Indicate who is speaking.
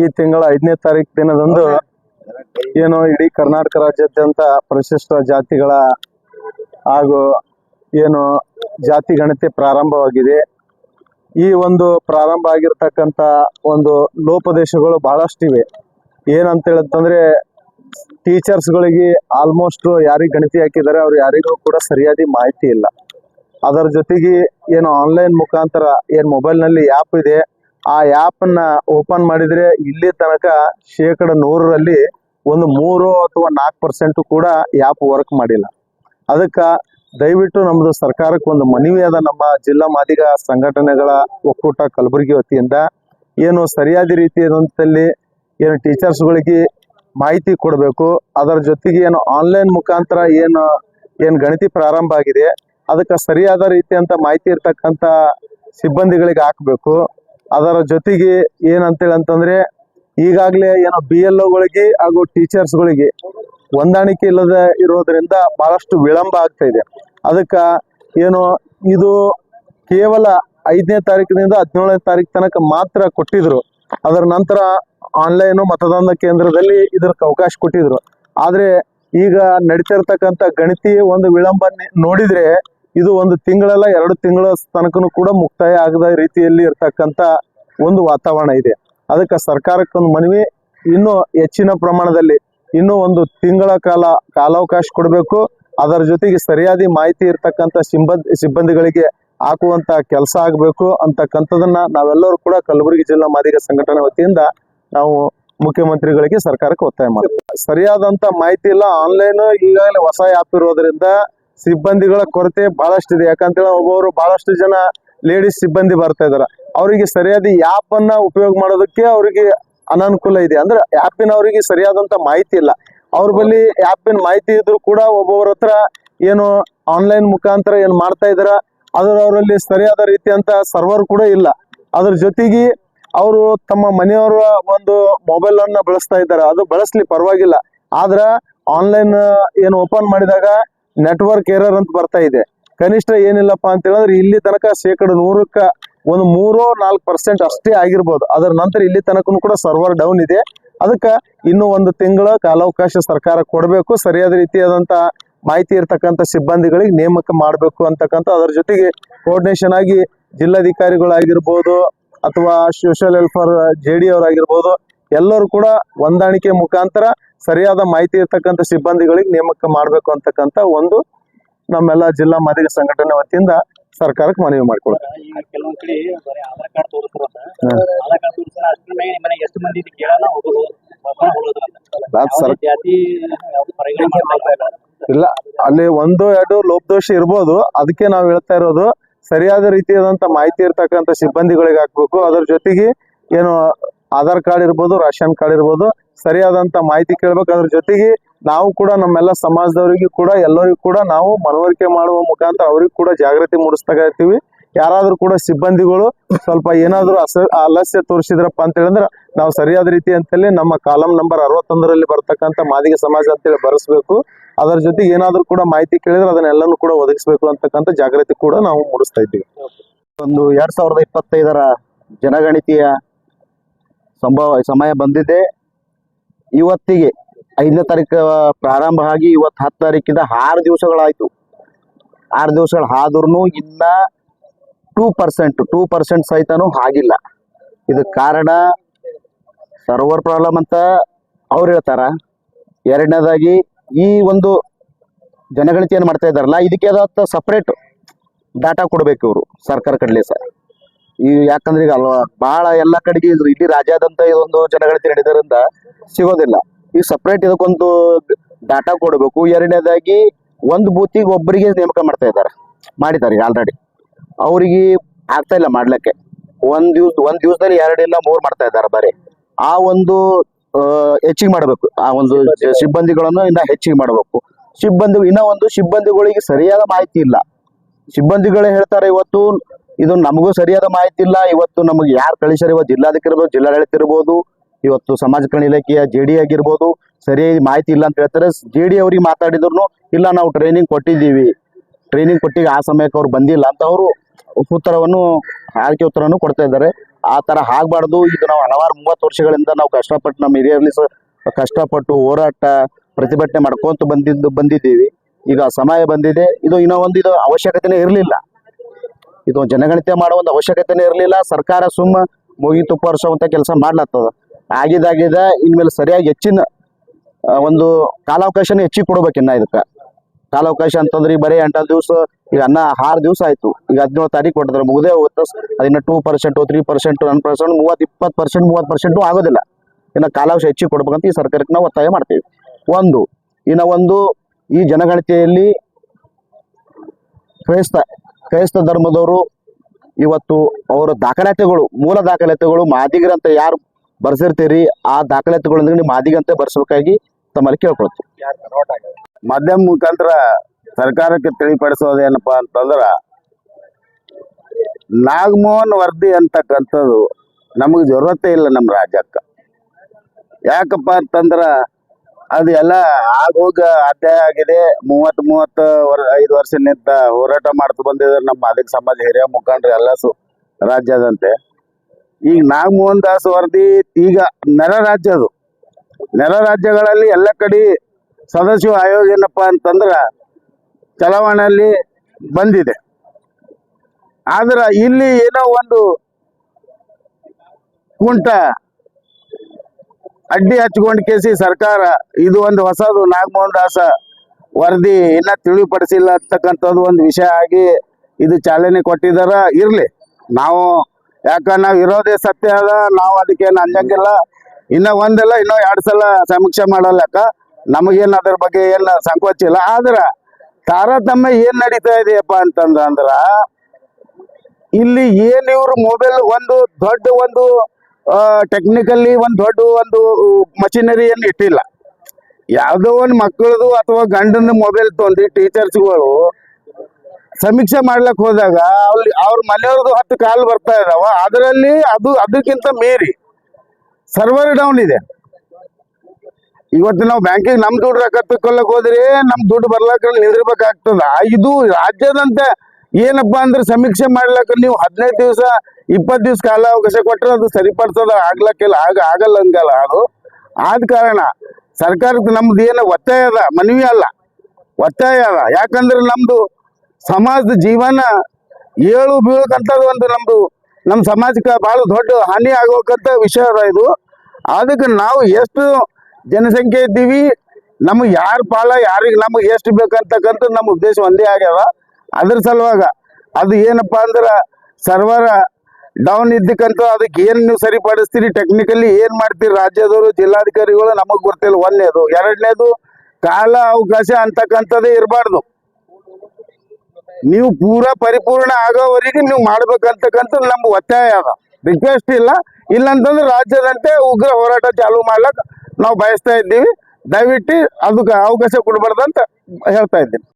Speaker 1: ಈ ತಿಂಗಳ ಐದನೇ ತಾರೀಕು ದಿನದಂದು ಏನು ಇಡೀ ಕರ್ನಾಟಕ ರಾಜ್ಯಾದ್ಯಂತ ಪ್ರಶಿಷ್ಟ ಜಾತಿಗಳ ಹಾಗೂ ಏನು ಜಾತಿ ಗಣತಿ ಪ್ರಾರಂಭವಾಗಿದೆ. ಈ ಒಂದು ಪ್ರಾರಂಭ ಆಗಿರ್ತಕ್ಕಂಥ ಒಂದು ಲೋಪದೇಶಗಳು ಬಹಳಷ್ಟಿವೆ ಏನಂತ ಹೇಳತ್ತಂದ್ರೆ ಟೀಚರ್ಸ್ಗಳಿಗೆ ಆಲ್ಮೋಸ್ಟ್ ಯಾರಿಗೆ ಗಣತಿ ಹಾಕಿದ್ದಾರೆ ಅವ್ರು ಯಾರಿಗೂ ಕೂಡ ಸರಿಯಾದ ಮಾಹಿತಿ ಇಲ್ಲ. ಅದರ ಜೊತೆಗೆ ಏನು ಆನ್ಲೈನ್ ಮುಖಾಂತರ ಏನು ಮೊಬೈಲ್ನಲ್ಲಿ ಆ್ಯಪ್ ಇದೆ. ಆ ಆ್ಯಪನ್ನ ಓಪನ್ ಮಾಡಿದ್ರೆ ಇಲ್ಲಿ ತನಕ ಶೇಕಡ ನೂರರಲ್ಲಿ ಒಂದು ಮೂರು ಅಥವಾ ನಾಲ್ಕು ಪರ್ಸೆಂಟ್ ಕೂಡ ಆ್ಯಪ್ ವರ್ಕ್ ಮಾಡಿಲ್ಲ. ಅದಕ್ಕೆ ದಯವಿಟ್ಟು ನಮ್ಮದು ಸರ್ಕಾರಕ್ಕೆ ಒಂದು ಮನವಿ ಅದ ನಮ್ಮ ಜಿಲ್ಲಾ ಮಾದಿಗ ಸಂಘಟನೆಗಳ ಒಕ್ಕೂಟ ಕಲಬುರಗಿ ವತಿಯಿಂದ. ಏನು ಸರಿಯಾದ ರೀತಿಯಾದಂಥಲ್ಲಿ ಏನು ಟೀಚರ್ಸ್ಗಳಿಗೆ ಮಾಹಿತಿ ಕೊಡಬೇಕು. ಅದರ ಜೊತೆಗೆ ಏನು ಆನ್ಲೈನ್ ಮುಖಾಂತರ ಏನು ಏನು ಗಣತಿ ಪ್ರಾರಂಭ ಆಗಿದೆ. ಅದಕ್ಕೆ ಸರಿಯಾದ ರೀತಿಯಂತ ಮಾಹಿತಿ ಇರ್ತಕ್ಕಂಥ ಸಿಬ್ಬಂದಿಗಳಿಗೆ ಹಾಕಬೇಕು. ಅದರ ಜೊತೆಗೆ ಏನಂತೇಳಿ ಅಂತಂದ್ರೆ ಈಗಾಗಲೇ ಏನೋ ಬಿ ಎಲ್ ಒಗಳಿಗೆ ಹಾಗೂ ಟೀಚರ್ಸ್ಗಳಿಗೆ ಹೊಂದಾಣಿಕೆ ಇಲ್ಲದ ಇರೋದ್ರಿಂದ ಬಹಳಷ್ಟು ವಿಳಂಬ ಆಗ್ತಾ ಇದೆ. ಅದಕ್ಕೆ ಏನು ಇದು ಕೇವಲ ಐದನೇ ತಾರೀಕಿನಿಂದ ಹದಿನೇಳನೇ ತಾರೀಕು ತನಕ ಮಾತ್ರ ಕೊಟ್ಟಿದ್ರು. ಅದರ ನಂತರ ಆನ್ಲೈನು ಮತದಾನ ಕೇಂದ್ರದಲ್ಲಿ ಇದಕ್ಕೆ ಅವಕಾಶ ಕೊಟ್ಟಿದ್ರು. ಆದ್ರೆ ಈಗ ನಡೀತಿರ್ತಕ್ಕಂಥ ಗಣಿತಿ ಒಂದು ವಿಳಂಬ ನೋಡಿದ್ರೆ ಇದು ಒಂದು ತಿಂಗಳಲ್ಲ, ಎರಡು ತಿಂಗಳ ತನಕನು ಕೂಡ ಮುಕ್ತಾಯ ಆಗದ ರೀತಿಯಲ್ಲಿ ಇರ್ತಕ್ಕಂಥ ಒಂದು ವಾತಾವರಣ ಇದೆ. ಅದಕ್ಕೆ ಸರ್ಕಾರಕ್ಕೊಂದು ಮನವಿ, ಇನ್ನೂ ಹೆಚ್ಚಿನ ಪ್ರಮಾಣದಲ್ಲಿ ಇನ್ನೂ ಒಂದು ತಿಂಗಳ ಕಾಲ ಕಾಲಾವಕಾಶ ಕೊಡಬೇಕು. ಅದರ ಜೊತೆಗೆ ಸರಿಯಾದ ಮಾಹಿತಿ ಇರ್ತಕ್ಕಂಥ ಸಿಬ್ಬಂದಿ, ಸಿಬ್ಬಂದಿಗಳಿಗೆ ಹಾಕುವಂತ ಕೆಲಸ ಆಗಬೇಕು ಅಂತಕ್ಕಂಥದನ್ನ ನಾವೆಲ್ಲರೂ ಕೂಡ ಕಲಬುರಗಿ ಜಿಲ್ಲಾ ಮಾದಿಗ ಸಂಘಟನೆ ವತಿಯಿಂದ ನಾವು ಮುಖ್ಯಮಂತ್ರಿಗಳಿಗೆ ಸರ್ಕಾರಕ್ಕೆ ಒತ್ತಾಯ ಮಾಡ್ತೀವಿ. ಸರಿಯಾದಂತ ಮಾಹಿತಿ ಇಲ್ಲ ಆನ್ಲೈನ್ ಈಗಾಗಲೇ ಹೊಸ ಆ್ಯಪ್ ಇರೋದ್ರಿಂದ ಸಿಬ್ಬಂದಿಗಳ ಕೊರತೆ ಬಹಳಷ್ಟು ಬಹಳಷ್ಟಿದೆ. ಯಾಕಂತೇಳಿ ಒಬ್ಬೊಬ್ರು ಬಹಳಷ್ಟು ಜನ ಲೇಡೀಸ್ ಸಿಬ್ಬಂದಿ ಬರ್ತಾ ಇದಾರೆ. ಅವರಿಗೆ ಸರಿಯಾದ ಆ್ಯಪ್ ಅನ್ನ ಉಪಯೋಗ ಮಾಡೋದಕ್ಕೆ ಅವರಿಗೆ ಅನಾನುಕೂಲ ಇದೆ. ಅಂದ್ರೆ ಆ್ಯಪಿನ ಅವರಿಗೆ ಸರಿಯಾದಂತ ಮಾಹಿತಿ ಇಲ್ಲ. ಅವ್ರ ಬಳಿ ಆ್ಯಪಿನ ಮಾಹಿತಿ ಇದ್ರು ಕೂಡ ಒಬ್ಬೊಬ್ಬರ ಹತ್ರ ಏನು ಆನ್ಲೈನ್ ಮುಖಾಂತರ ಏನ್ ಮಾಡ್ತಾ ಇದಾರ ಅದ್ರ ಅವರಲ್ಲಿ ಸರಿಯಾದ ರೀತಿಯಂತ ಸರ್ವರ್ ಕೂಡ ಇಲ್ಲ. ಅದ್ರ ಜೊತೆಗೆ ಅವರು ತಮ್ಮ ಮನೆಯವರ ಒಂದು ಮೊಬೈಲ್ ಅನ್ನ ಬಳಸ್ತಾ ಇದ್ದಾರೆ ಅದು ಬಳಸ್ಲಿ ಪರವಾಗಿಲ್ಲ. ಆದ್ರ ಆನ್ಲೈನ್ ಏನು ಓಪನ್ ಮಾಡಿದಾಗ ನೆಟ್ವರ್ಕ್ ಏರರ್ ಅಂತ ಬರ್ತಾ ಇದೆ. ಕನಿಷ್ಠ ಏನಿಲ್ಲಪ್ಪ ಅಂತ ಹೇಳಿದ್ರೆ ಇಲ್ಲಿ ತನಕ ಶೇಕಡ ನೂರಕ್ಕ ಒಂದು ಮೂರೋ ನಾಲ್ಕು ಪರ್ಸೆಂಟ್ ಅಷ್ಟೇ ಆಗಿರ್ಬೋದು. ಅದರ ನಂತರ ಇಲ್ಲಿ ತನಕನು ಕೂಡ ಸರ್ವರ್ ಡೌನ್ ಇದೆ. ಅದಕ್ಕೆ ಇನ್ನು ಒಂದು ತಿಂಗಳ ಕಾಲಾವಕಾಶ ಸರ್ಕಾರ ಕೊಡಬೇಕು. ಸರಿಯಾದ ರೀತಿಯಾದಂತಹ ಮಾಹಿತಿ ಇರ್ತಕ್ಕಂಥ ಸಿಬ್ಬಂದಿಗಳಿಗೆ ನೇಮಕ ಮಾಡಬೇಕು ಅಂತಕ್ಕಂಥ ಅದರ ಜೊತೆಗೆ ಕೋರ್ಡಿನೇಷನ್ ಆಗಿ ಜಿಲ್ಲಾಧಿಕಾರಿಗಳಾಗಿರ್ಬೋದು ಅಥವಾ ಸೋಷಿಯಲ್ ವೆಲ್ಫೇರ್ ಜೆ ಡಿ ಅವರಾಗಿರ್ಬೋದು ಎಲ್ಲರೂ ಕೂಡ ಹೊಂದಾಣಿಕೆ ಮುಖಾಂತರ ಸರಿಯಾದ ಮಾಹಿತಿ ಇರ್ತಕ್ಕಂಥ ಸಿಬ್ಬಂದಿಗಳಿಗೆ ನೇಮಕ ಮಾಡಬೇಕು ಅಂತಕ್ಕಂಥ ಒಂದು ನಮ್ಮೆಲ್ಲ ಜಿಲ್ಲಾ ಮಾದಿಗ ಸಂಘಟನೆ ವತಿಯಿಂದ ಸರ್ಕಾರಕ್ಕೆ ಮನವಿ
Speaker 2: ಮಾಡ್ಕೊಳ್ಳಿ ಇಲ್ಲ
Speaker 1: ಅಲ್ಲಿ ಒಂದು ಎರಡು ಲೋಪದೋಷ ಇರ್ಬೋದು. ಅದಕ್ಕೆ ನಾವು ಹೇಳ್ತಾ ಇರೋದು ಸರಿಯಾದ ರೀತಿಯಾದಂತ ಮಾಹಿತಿ ಇರ್ತಕ್ಕಂಥ ಸಿಬ್ಬಂದಿಗಳಿಗೆ ಹಾಕ್ಬೇಕು. ಅದ್ರ ಜೊತೆಗೆ ಏನು ಆಧಾರ್ ಕಾರ್ಡ್ ಇರ್ಬೋದು ರೇಷನ್ ಕಾರ್ಡ್ ಇರ್ಬೋದು ಸರಿಯಾದಂತ ಮಾಹಿತಿ ಕೇಳ್ಬೇಕು. ಅದ್ರ ಜೊತೆಗೆ ನಾವು ಕೂಡ ನಮ್ಮೆಲ್ಲ ಸಮಾಜದವರಿಗೂ ಕೂಡ, ಎಲ್ಲರಿಗೂ ಕೂಡ ನಾವು ಮನವರಿಕೆ ಮಾಡುವ ಮುಖಾಂತರ ಅವ್ರಿಗೆ ಕೂಡ ಜಾಗೃತಿ ಮೂಡಿಸ್ತಾ ಇರ್ತೀವಿ. ಯಾರಾದ್ರೂ ಕೂಡ ಸಿಬ್ಬಂದಿಗಳು ಸ್ವಲ್ಪ ಏನಾದ್ರೂ ಅಸ ಆಲಸ್ಯ ತೋರಿಸಿದ್ರಪ್ಪ ಅಂತ ಹೇಳಿದ್ರೆ ನಾವು ಸರಿಯಾದ ರೀತಿ ಅಂತೇಳಿ ನಮ್ಮ ಕಾಲಂ ನಂಬರ್ ಅರವತ್ತೊಂದರಲ್ಲಿ ಬರ್ತಕ್ಕಂಥ ಮಾದಿಗ ಸಮಾಜ ಅಂತೇಳಿ ಬರೆಸ್ಬೇಕು. ಅದರ ಜೊತೆಗೆ ಏನಾದ್ರೂ ಕೂಡ ಮಾಹಿತಿ ಕೇಳಿದ್ರೆ ಅದನ್ನೆಲ್ಲನೂ ಕೂಡ ಒದಗಿಸ್ಬೇಕು ಅಂತಕ್ಕಂಥ ಜಾಗೃತಿ ಕೂಡ ನಾವು ಮೂಡಿಸ್ತಾ ಇದ್ದೀವಿ.
Speaker 3: ಒಂದು ಎರಡ್ ಸಾವಿರದ ಇಪ್ಪತ್ತೈದರ ಜನಗಣತಿಯ ಸಂಭವ, ಸಮಯ ಬಂದಿದೆ. ಇವತ್ತಿಗೆ ಐದನೇ ತಾರೀಕು ಪ್ರಾರಂಭ ಆಗಿ ಇವತ್ತು ಹತ್ತು ತಾರೀಕಿಂದ ಆರು ದಿವಸಗಳಾಯ್ತು. ಆರು ದಿವಸಗಳು ಆದ್ರೂ ಇನ್ನ ಟೂ ಪರ್ಸೆಂಟ್ ಟೂ ಪರ್ಸೆಂಟ್ ಸಹಿತನೂ ಆಗಿಲ್ಲ. ಇದಕ್ಕೆ ಕಾರಣ ಸರ್ವರ್ ಪ್ರಾಬ್ಲಮ್ ಅಂತ ಅವ್ರು ಹೇಳ್ತಾರ. ಎರಡನೇದಾಗಿ ಈ ಒಂದು ಜನಗಣತಿಯನ್ನು ಮಾಡ್ತಾ ಇದ್ದಾರಲ್ಲ, ಇದಕ್ಕೆ ಅದ ಸಪ್ರೇಟ್ ಡಾಟಾ ಕೊಡಬೇಕು ಇವರು ಸರ್ಕಾರ ಕಡಲೆ ಸರ್ ಈ ಯಾಕಂದ್ರೆ ಈಗ ಅಲ್ವಾ ಭಾಳ ಎಲ್ಲ ಕಡೆಗೆ ಇದ್ರು ಇಡೀ ರಾಜ್ಯದಂತ ಇದೊಂದು ಜನಗಣತಿ ನಡೆದರಿಂದ ಸಿಗೋದಿಲ್ಲ. ಈಗ ಸಪ್ರೇಟ್ ಇದಕ್ಕೊಂದು ಡಾಟಾ ಕೊಡಬೇಕು, ಎರಡನೇದಾಗಿ ಒಂದು ಬೂತಿಗೆ ಒಬ್ಬರಿಗೆ ನೇಮಕ ಮಾಡ್ತಾ ಇದ್ದಾರೆ, ಮಾಡಿದ್ದಾರೆ ಆಲ್ರೆಡಿ ಅವರಿಗೆ ಆಗ್ತಾ ಇಲ್ಲ ಮಾಡ್ಲಿಕ್ಕೆ. ಒಂದ್ ದಿವ್ಸ, ಒಂದ್ ದಿವಸದಲ್ಲಿ ಎರಡು ಇಲ್ಲ ಮೂರ್ ಮಾಡ್ತಾ ಇದ್ದಾರೆ ಬರೀ. ಆ ಒಂದು ಹೆಚ್ಚಿಗೆ ಮಾಡಬೇಕು. ಆ ಒಂದು ಸಿಬ್ಬಂದಿಗಳನ್ನು ಇನ್ನ ಹೆಚ್ಚಿಗೆ ಮಾಡಬೇಕು. ಸಿಬ್ಬಂದಿ, ಇನ್ನ ಒಂದು ಸಿಬ್ಬಂದಿಗಳಿಗೆ ಸರಿಯಾದ ಮಾಹಿತಿ ಇಲ್ಲ. ಸಿಬ್ಬಂದಿಗಳೇ ಹೇಳ್ತಾರೆ, ಇವತ್ತು ಇದು ನಮಗೂ ಸರಿಯಾದ ಮಾಹಿತಿ ಇಲ್ಲ. ಇವತ್ತು ನಮಗೆ ಯಾರು ಕಳಿಸ್ಯಾರ? ಇವತ್ತು ಜಿಲ್ಲಾಧಿಕಾರಿ ಜಿಲ್ಲಾಡಳಿತ ಇರ್ಬೋದು, ಇವತ್ತು ಸಮಾಜ ಕಲ್ಯಾಣ ಇಲಾಖೆಯ ಜೆ ಡಿ ಆಗಿರ್ಬೋದು, ಸರಿಯಾಗಿ ಮಾಹಿತಿ ಇಲ್ಲ ಅಂತ ಹೇಳ್ತಾರೆ. ಜೆ ಡಿ ಅವ್ರಿಗೆ ಮಾತಾಡಿದ್ರು ಇಲ್ಲ ನಾವು ಟ್ರೈನಿಂಗ್ ಕೊಟ್ಟಿದ್ದೀವಿ. ಟ್ರೈನಿಂಗ್ ಕೊಟ್ಟಿಗೆ ಆ ಸಮಯಕ್ಕೆ ಅವ್ರು ಬಂದಿಲ್ಲ ಅಂತ ಅವರು ಉತ್ತರವನ್ನು ಆಯ್ಕೆ ಉತ್ತರವನ್ನು ಕೊಡ್ತಾ ಇದ್ದಾರೆ. ಆ ತರ ಆಗ್ಬಾರ್ದು. ಇದು ನಾವು ಹಲವಾರು ಮೂವತ್ತು ವರ್ಷಗಳಿಂದ ನಾವು ಕಷ್ಟಪಟ್ಟು ನಮ್ಮ ಹಿರಿಯರಲ್ಲಿ ಕಷ್ಟಪಟ್ಟು ಹೋರಾಟ, ಪ್ರತಿಭಟನೆ ಮಾಡ್ಕೊಂತ ಬಂದಿದ್ದು, ಬಂದಿದ್ದೀವಿ. ಈಗ ಸಮಯ ಬಂದಿದೆ. ಇದು ಇನ್ನೂ ಒಂದು ಇದು ಅವಶ್ಯಕತೆನೇ ಇರಲಿಲ್ಲ. ಇದು ಜನಗಣತಿ ಮಾಡೋ ಒಂದು ಅವಶ್ಯಕತೆನೇ ಇರಲಿಲ್ಲ. ಸರ್ಕಾರ ಸುಮ್ಮ ಮುಗಿ ತುಪ್ಪರಿಸುವಂತ ಕೆಲಸ ಮಾಡ್ಲತ್ತದ. ಆಗಿದಾಗಿದ ಇನ್ಮೇಲೆ ಸರಿಯಾಗಿ ಹೆಚ್ಚಿನ ಒಂದು ಕಾಲಾವಕಾಶನ ಹೆಚ್ಚಿಗೆ ಕೊಡ್ಬೇಕಿನ್ನ ಇದಕ್ಕೆ. ಕಾಲಾವಕಾಶ ಅಂತಂದ್ರೆ ಈ ಬರೀ ಎಂಟು ದಿವಸ, ಈಗ ಅನ್ನ ಆರು ದಿವಸ ಆಯ್ತು. ಈಗ ಹದಿನೇಳು ತಾರೀಕು ಕೊಟ್ಟಿದ್ರೆ. ಮುಗದೇ ಹೋಗುತ್ತೆ. ಅದನ್ನ two percent, three percent one percent ಮೂವತ್ತು ಇಪ್ಪತ್ತು ಪರ್ಸೆಂಟ್, ಮೂವತ್ತು ಪರ್ಸೆಂಟು ಆಗೋದಿಲ್ಲ. ಇನ್ನು ಕಾಲಾವಕಾಶ ಹೆಚ್ಚಿಗೆ ಕೊಡ್ಬೇಕಂತ ಈ ಸರ್ಕಾರಕ್ಕೆ ನಾವು ಒತ್ತಾಯ ಮಾಡ್ತೀವಿ. ಒಂದು, ಇನ್ನು ಒಂದು ಈ ಜನಗಣತಿಯಲ್ಲಿ ಕ್ರೈಸ್ತ ಕ್ರೈಸ್ತ ಧರ್ಮದವರು ಇವತ್ತು ಅವರ ದಾಖಲಾತಿಗಳು, ಮೂಲ ದಾಖಲಾತಿಗಳು ಮಾದಿಗರಂತ ಯಾರು ಬರ್ಸಿರ್ತೀರಿ, ಆ ದಾಖಲಾತಿಗಳೊಂದಿಗೆ ನೀವು ಮಾದಿಗಂತೆ ಬರ್ಸ್ಬೇಕಾಗಿ ತಮ್ಮಲ್ಲಿ ಕೇಳ್ಕೊಳ್ತೀವಿ.
Speaker 4: ಮಾಧ್ಯಮ ಮುಖಾಂತರ ಸರ್ಕಾರಕ್ಕೆ ತಿಳಿಪಡಿಸೋದೇನಪ್ಪ ಅಂತಂದ್ರ, ನಾಗಮೋಹನ್ ವರದಿ ಅಂತಕ್ಕಂಥದ್ದು ನಮಗೆ ಜರುರತೆ ಇಲ್ಲ ನಮ್ಮ ರಾಜ್ಯಕ್ಕೆ. ಯಾಕಪ್ಪ ಅಂತಂದ್ರ ಅದು ಎಲ್ಲ ಆಗೋಗ ಅಧ್ಯಾಯ ಆಗಿದೆ. ಮೂವತ್ ಮೂವತ್ತು ಐದು ಐದು ವರ್ಷನಿಂದ ಹೋರಾಟ ಮಾಡ್ತಾ ಬಂದಿದ್ದಾರೆ ನಮ್ಮ ಮಾದಿಗ ಸಮಾಜ ಹಿರಿಯ ಮುಖಂಡರು ಎಲ್ಲ ರಾಜ್ಯದಂತೆ. ಈಗ ನಾಗಮೋಹನ್ ದಾಸ್ ವರದಿ ಈಗ ನೆರ ರಾಜ್ಯದು ನೆರ ರಾಜ್ಯಗಳಲ್ಲಿ ಎಲ್ಲ ಕಡೆ ಸದಸ್ಯ ಆಯೋಗ ಏನಪ್ಪ ಅಂತಂದ್ರ ಚಲಾವಣೆಯಲ್ಲಿ ಬಂದಿದೆ. ಆದ್ರ ಇಲ್ಲಿ ಏನೋ ಒಂದು ಕುಂಟ ಅಡ್ಡಿ ಹಚ್ಕೊಂಡ್ ಕೇಸಿ ಸರ್ಕಾರ ಇದು ಒಂದು ಹೊಸದು ನಾಗಮೋಹನ್ ದಾಸ ವರದಿ ಇನ್ನ ತಿಳಿಪಡಿಸಿಲ್ಲ ಅಂತಕ್ಕಂಥದ್ದು ಒಂದು ವಿಷಯ ಆಗಿ ಇದು ಚಾಲನೆ ಕೊಟ್ಟಿದಾರ. ಇರ್ಲಿ. ನಾವು ಯಾಕ ನಾವು ಇರೋದೇ ಸತ್ಯ ಅದ, ನಾವು ಅದಕ್ಕೇನು ಅಂಜಂಗಿಲ್ಲ. ಇನ್ನ ಒಂದಲ್ಲ, ಇನ್ನೂ ಎರಡು ಸಲ ಸಮೀಕ್ಷೆ ಮಾಡಲ್ಲಕ್ಕ. ನಮಗೇನು ಅದ್ರ ಬಗ್ಗೆ ಏನು ಸಂಕೋಚ ಇಲ್ಲ. ಆದ್ರ ತಾರತಮ್ಯ ಏನ್ ನಡೀತಾ ಇದೆಯಪ್ಪ ಅಂತಂದ್ರ ಇಲ್ಲಿ ಏನ್ ಇವ್ರ ಮೊಬೈಲ್ ಒಂದು ದೊಡ್ಡ ಒಂದು ಟೆಕ್ನಿಕಲಿ ಒಂದು ದೊಡ್ಡ ಒಂದು ಮಷಿನರಿಯನ್ನು ಇಟ್ಟಿಲ್ಲ. ಯಾವುದೋ ಒಂದು ಮಕ್ಕಳದು ಅಥವಾ ಗಂಡನ ಮೊಬೈಲ್ ತೊಂದು ಟೀಚರ್ಸ್ಗಳು ಸಮೀಕ್ಷೆ ಮಾಡ್ಲಕ್ ಹೋದಾಗ ಅಲ್ಲಿ ಅವ್ರ ಮನೆಯವ್ರದ್ದು ಹತ್ತು ಕಾಲು ಬರ್ತಾ ಇದಾವ. ಅದರಲ್ಲಿ ಅದು, ಅದಕ್ಕಿಂತ ಮೀರಿ ಸರ್ವರ್ ಡೌನ್ ಇದೆ. ಇವತ್ತು ನಾವು ಬ್ಯಾಂಕಿಗೆ ನಮ್ ದುಡ್ಡು ರೊಕ್ಕ ತಕ್ಕೊಳಕ್ ಹೋದ್ರೆ ನಮ್ ದುಡ್ಡು ಬರ್ಲಾಕ ನಿಂದಿರ್ಬೇಕಾಗ್ತದ. ಇದು ರಾಜ್ಯದಂತೆ ಏನಪ್ಪಾ ಅಂದ್ರೆ ಸಮೀಕ್ಷೆ ಮಾಡ್ಲಕ್ಕ ನೀವು ಹದಿನೈದು ದಿವಸ, ಇಪ್ಪತ್ತು ದಿವಸ ಕಾಲಾವಕಾಶ ಕೊಟ್ಟರೆ ಅದು ಸರಿಪಡಿಸೋದು ಆಗ್ಲಕ್ಕಿಲ್ಲ ಆಗ ಆಗಲ್ಲ ಹಂಗಲ್ಲ ಅದು. ಆದ ಕಾರಣ ಸರ್ಕಾರಕ್ಕೆ ನಮ್ದು ಏನು ಒತ್ತಾಯ ಅದ, ಮನವಿ ಅಲ್ಲ. ಒತ್ತಾಯ ಅದ. ಯಾಕಂದ್ರೆ ನಮ್ದು ಸಮಾಜದ ಜೀವನ ಏಳು ಬೀಳಕ್ಕಂಥದ್ದು ಒಂದು ನಮ್ದು, ನಮ್ಮ ಸಮಾಜಕ್ಕೆ ಬಹಳ ದೊಡ್ಡ ಹಾನಿ ಆಗೋಕಂತ ವಿಷಯ ಅದ ಇದು. ಅದಕ್ಕೆ ನಾವು ಎಷ್ಟು ಜನಸಂಖ್ಯೆ ಇದ್ದೀವಿ, ನಮಗೆ ಯಾರ ಪಾಲ, ಯಾರಿಗೆ ನಮಗೆ ಎಷ್ಟು ಬೇಕಂತಕ್ಕಂಥ ನಮ್ಮ ಉದ್ದೇಶ ಒಂದೇ ಆಗ್ಯಾವ ಅದ್ರ ಸಲುವಾಗ ಅದು ಏನಪ್ಪಾ ಅಂದ್ರೆ ಸರ್ವರ ಡೌನ್ ಇದ್ದಕ್ಕಂತ ಅದಕ್ಕೆ ಏನು ನೀವು ಸರಿಪಡಿಸ್ತೀರಿ? ಟೆಕ್ನಿಕಲಿ ಏನು ಮಾಡ್ತೀರಿ? ರಾಜ್ಯದವರು, ಜಿಲ್ಲಾಧಿಕಾರಿಗಳು ನಮಗೆ ಗೊತ್ತಿಲ್ಲ. ಒಂದನೇದು. ಎರಡನೇದು, ಕಾಲ ಅವಕಾಶ ಅಂತಕ್ಕಂಥದ್ದೇ ಇರಬಾರ್ದು. ನೀವು ಪೂರಾ ಪರಿಪೂರ್ಣ ಆಗೋವರೆಗೆ ನೀವು ಮಾಡ್ಬೇಕಂತಕ್ಕಂಥ ನಮ್ಮ ಒತ್ತಾಯ ಅದ. ರಿಕ್ವೆಸ್ಟ್ ಇಲ್ಲ. ಇಲ್ಲಂತಂದ್ರೆ ರಾಜ್ಯದಂತೆ ಉಗ್ರ ಹೋರಾಟ ಚಾಲೂ ಮಾಡ್ಲಕ್ ನಾವು ಬಯಸ್ತಾ ಇದ್ದೀವಿ. ದಯವಿಟ್ಟು ಅದಕ್ಕೆ ಅವಕಾಶ ಕೊಡಬಾರ್ದಂತ ಹೇಳ್ತಾ ಇದ್ದೀನಿ.